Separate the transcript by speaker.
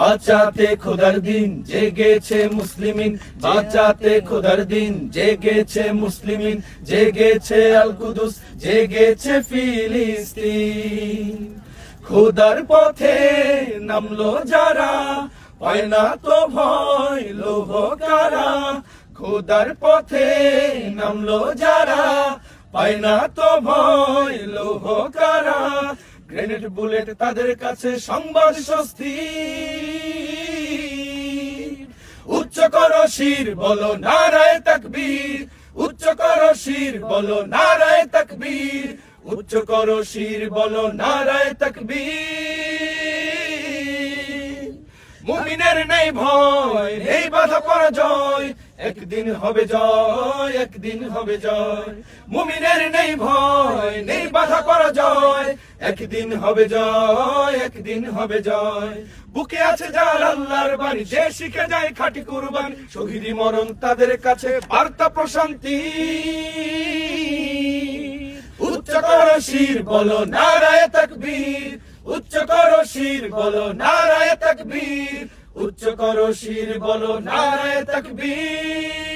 Speaker 1: বাঁচাতে খোদার দিন জেগেছে মুসলিমিন, বাঁচাতে খোদার দিন জেগেছে মুসলিমিন, জেগেছে আল কুদুস জেগেছে ফিলিস্তিন। খোদার পথে নামলো যারা, পায় না তো ভয় লোভ কারা। খোদার পথে নামলো যারা, পায় না তো ভয় লোভ কারা। গ্রেনেড বুলেট তাদের কাছে সংবাদ স্বস্তি। উচ্চ কর শির বলো নারায় তকবীর। উচ্চ কর শির বলো নারায় তকবীর। উচ্চ কর শির বলো নারায় তকবীর। মুমিনের নেই ভয়, নেই বাধা পরাজয়। একদিন হবে জয়, একদিন হবে জয়। মুমিনের নেই ভয় বাধা পরাজয় একদিন হবে জয়, একদিন হবে জয়। বুকে আছে যার আল্লাহর বাণী। যে শিখে যায় খাঁটি কুরবান শহীদি মরণ তাদের কাছে বার্তা প্রশান্তি। উচ্চ কর শির, বলো নারায় তকবীর। উচ্চ কর শির, বলো নারায় তকবীর। উচ্চ কর শির, বলো নারায় তকবীর।